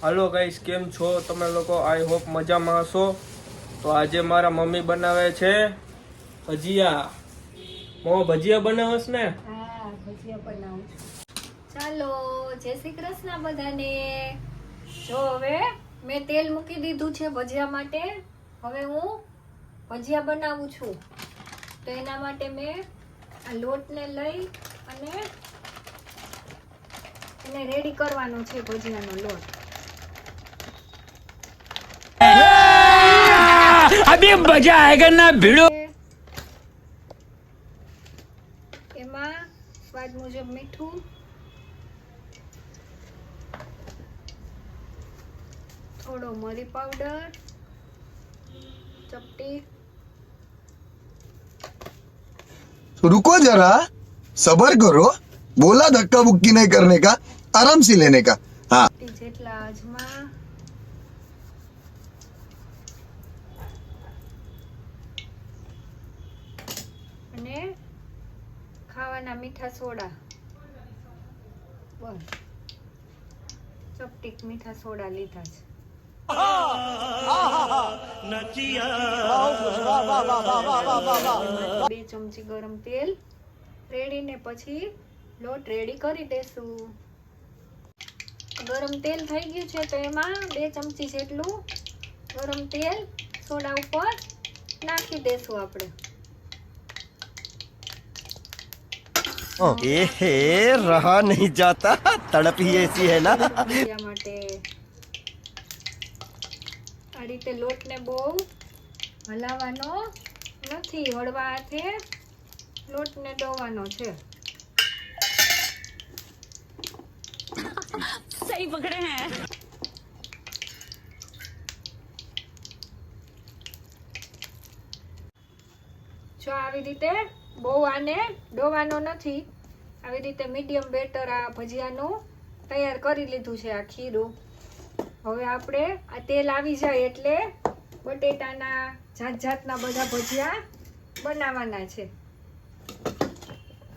હાલો guys કેમ છો? તમે લોકો આઈ હોપ મજામાં હશો? તો આજે મારા મમ્મી બનાવે છે ભજીયા. મો ભજીયા બનાવસ ને? હા, ભજીયા બનાવું ચાલો, જય શ્રી કૃષ્ણ બધાને. જો હવે મેં તેલ મૂકી દીધું છે ભજીયા માટે. હવે હું ભજીયા બનાવું છું. તો એના માટે મેં આ લોટને લઈ અને એને રેડી કરવાનો છે ભજીયાનો લોટ. अभी मजा आएगा ना भिड़ो એમાં સ્વાદ મુજબ મીઠું થોડો મરી પાવડર ચપટી रुको जरा सबर करो बोला धक्का बुक्की नहीं करने का आराम से लेने का हाँ ચપટી જેટલા અજમા અને ખાવાના મીઠા સોડા. બસ. ચપટીક મીઠા સોડા લીધા છે. બે ચમચી ગરમ તેલ રેડીને પછી લોટ રેડી કરી દેશું. ગરમ તેલ થઈ ગયું છે તો એમાં બે ચમચી જેટલું ગરમ તેલ સોડા ઉપર નાખી દેશું આપણે. એ રહા નહીં જાતા તડપ હી એસી હે ના માટે આ રીતે લોટને બહુ હલાવવાનો નથી હળવા હાથે લોટને ડોવાનો છે સહી પકડે હે જો આવી રીતે બહુ આને ડોવાનો નથી. આવી રીતે મીડિયમ બેટર આ ભજીયાનું તૈયાર કરી લીધું છે આ ખીરું. હવે આપણે આ તેલ આવી જાય એટલે બટેટાના જાત જાતના બધા ભજીયા બનાવવાના છે.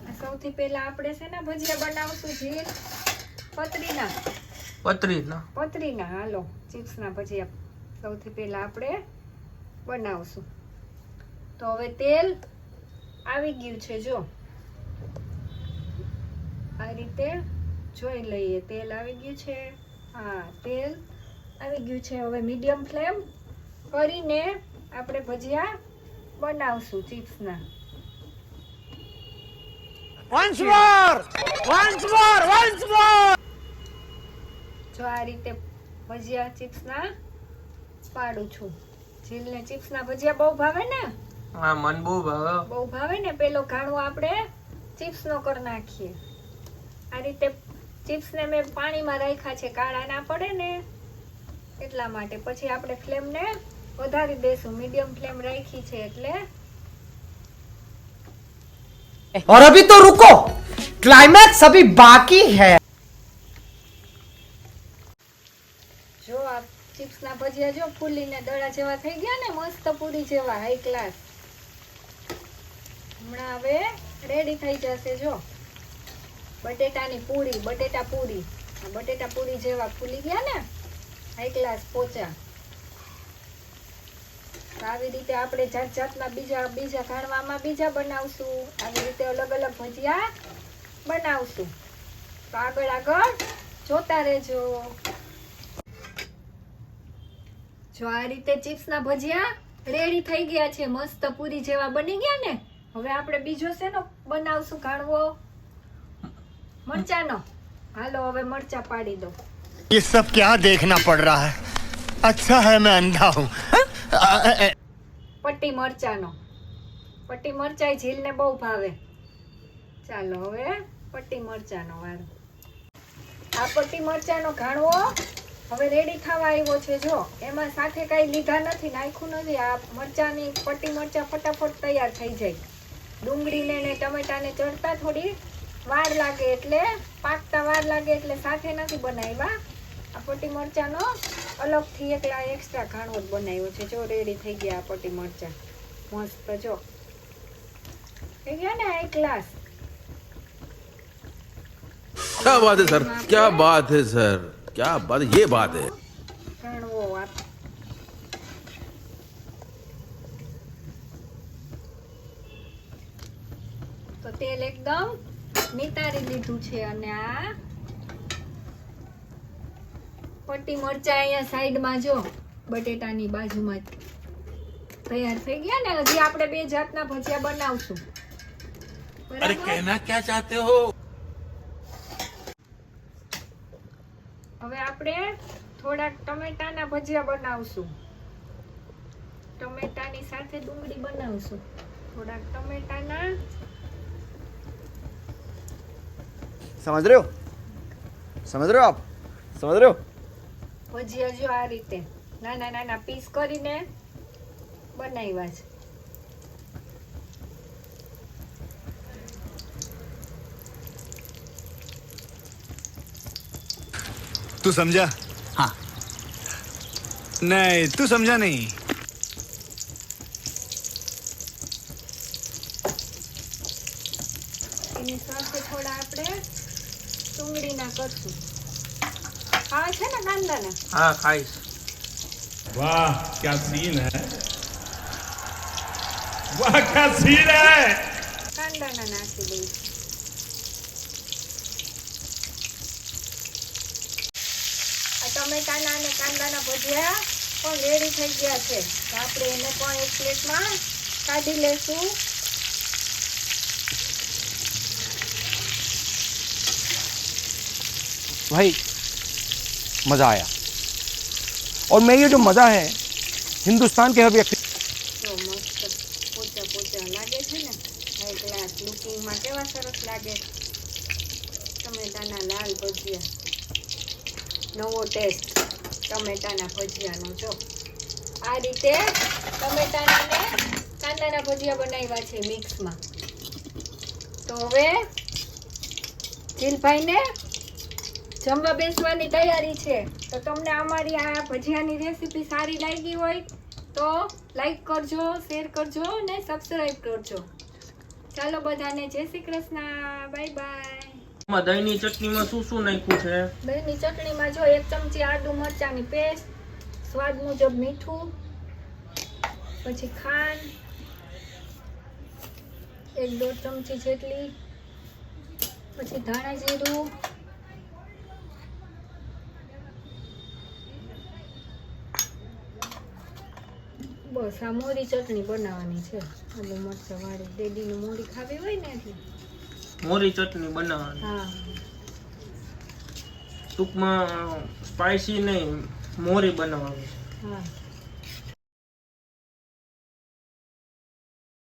આ સૌથી પહેલા આપણે છે ને ભજીયા બનાવશું જીર પતરીના. પતરીના? પતરીના હાલો ચિપ્સના ભજીયા સૌથી પહેલા આપણે બનાવશું. તો હવે તેલ આવી ગયું છે જો. આ રીતે જોઈ લઈએ તેલ આવી ગયું છે. હા તેલ આવી ગયું છે. હવે મીડિયમ ફ્લેમ કરીને આપણે ભજીયા બનાવશું ચિપ્સના. વન્સ જો આ રીતે ભજીયા ચિપ્સના પાડું છું. જીલને ચિપ્સના ભજીયા બહુ ભાવે ને? હા મન બહુ ભાવે બહુ ભાવે ને પેલો ઘાણો આપણે ચિપ્સ નો કરી નાખીએ આ રીતે ચિપ્સ ને મેં પાણીમાં રાખ્યા છે કાળા ના પડે ને એટલા માટે પછી આપણે ફ્લેમ ને વધારી દેશું મીડિયમ ફ્લેમ રાખી છે એટલે और अभी तो रुको क्लाइमैक्स अभी बाकी है જો આ ચિપ્સ ના ભજીયા જો ફૂલીને દડા જેવા થઈ ગયા ને મસ્ત પૂરી જેવા હાઈ ક્લાસ હમણાં હવે રેડી થઈ જશે, જો. બટેટાની પૂરી, બટેટા પૂરી. બટેટા પૂરી જેવા ફૂલી ગયા ને હાઈ ક્લાસ પોચા. આવી રીતે આપણે જાત જાતના બીજા બીજા ખાણવામાં બીજા બનાવશું. આવી રીતે અલગ અલગ ભજીયા બનાવશું. તો આગળ આગળ જોતા રહેજો. જો આ રીતે ચિપ્સના ભજીયા રેડી થઈ ગયા છે, મસ્ત પૂરી જેવા બની ગયા ને હવે આપણે બીજો શેનો બનાવશું કાઢવો મરચાનો હાલો હવે મરચા પાડી દો ये सब क्या देखना पड़ रहा है अच्छा है मैं अंधा हूँ પટ્ટી મરચાનો પટ્ટી મરચાઈ ઝીલને બહુ ભાવે ચાલો હવે પટ્ટી મરચાનો વારો આ પટ્ટી મરચાનો ઘાણવો હવે રેડી થવા આવ્યો છે જો એમાં સાથે કાંઈ લીધા નથી નાખ્યું નથી આ મરચાની પટ્ટી મરચા ફટાફટ તૈયાર થઈ જાય ડુંગળીને ને ટમેટાને ચડતા થોડી વાર લાગે એટલે પાકતા વાર લાગે એટલે સાથે નથી બનાવ્યા આ પટ્ટી મરચાનો અલગથી એકલા એક્સ્ટ્રા ઘાણવો જ બનાવ્યો છે જો રેડી થઈ ગયા આ પટ્ટી મરચા મસ્ત જો થઈ ગયા ને એક ગ્લાસ क्या बात है सर क्या बात है सर क्या बात ये बात है તો તેલ એકદમ નિતારી લીધું છે અને આ પટ્ટી મરચા અહીંયા સાઈડમાં જો બટેટાની બાજુમાં તૈયાર થઈ ગયા ને હજી આપણે બે જાતના ભજીયા બનાવશું. અરે કહેના ક્યાં ચાહતે હો? હવે આપણે થોડાક ટમેટાના ભજીયા બનાવશું. ટમેટાની સાથે ડુંગળી બનાવશું. થોડાક ટમેટાના समझ रहे हो समझ रहे हो आप समझ रहे हो ભજીયા જો આ રીતે નાના નાના પીસ કરીને બનાવ્યા છે तू समझा हाँ नहीं तू समझा नहीं એની સાથે થોડા આપણે ડુંગળીના કરશું. ખાવા છે ને કાંદાના હા ખાઈશ વાહ ક્યા સીન હે? વાહ ક્યા સીન હે? કાંદાના નાખી દઈશ. ટમેટાના અને કાંદાના ભજીયા પણ રેડી થઈ ગયા છે. આપણે એને પણ એક પ્લેટમાં કાઢી લેશું. भाई मज़ा आया और मैं ये जो मज़ा है हिंदुस्तान के हर व्यक्ति તો મસ્ત પોચા પોચા લાગે છે ને હાઈ ક્લાસ લુકિંગમાં કેવા સરસ લાગે ટમેટાના લાલ ભજીયા નવો ટેસ્ટ ટમેટાના ભજીયાનો જો આ રીતે ટમેટાના ને કાંદાના ભજીયા બનાવ્યા છે મિક્સમાં તો હવે જીલભાઈને જમવા બેસવાની તૈયારી છે. તો તમને અમારી આ ભજીયાની રેસીપી સારી લાગી હોય તો લાઈક કરજો શેર કરજો અને સબસ્ક્રાઈબ કરજો. ચાલો બધાને જય શ્રી કૃષ્ણ. બાય બાય એમાં દહીંની ચટણીમાં શું શું નાખ્યું છે? દહીંની ચટણીમાં જો એક ચમચી આદુ મરચાંની પેસ્ટ સ્વાદ મુજબ મીઠું પછી ખાંડ એક દોઢ ચમચી જેટલી પછી ધાણા જીરું બસ આ મોરી ચટણી બનાવવાની છે. આલુ મરચાં વાળી. ડેડીની મોરી ખાવી હોય ને એટલે. મોરી ચટણી બનાવવાની. હા. ટૂંકમાં સ્પાઇસી નહીં મોરી બનાવવાની હા.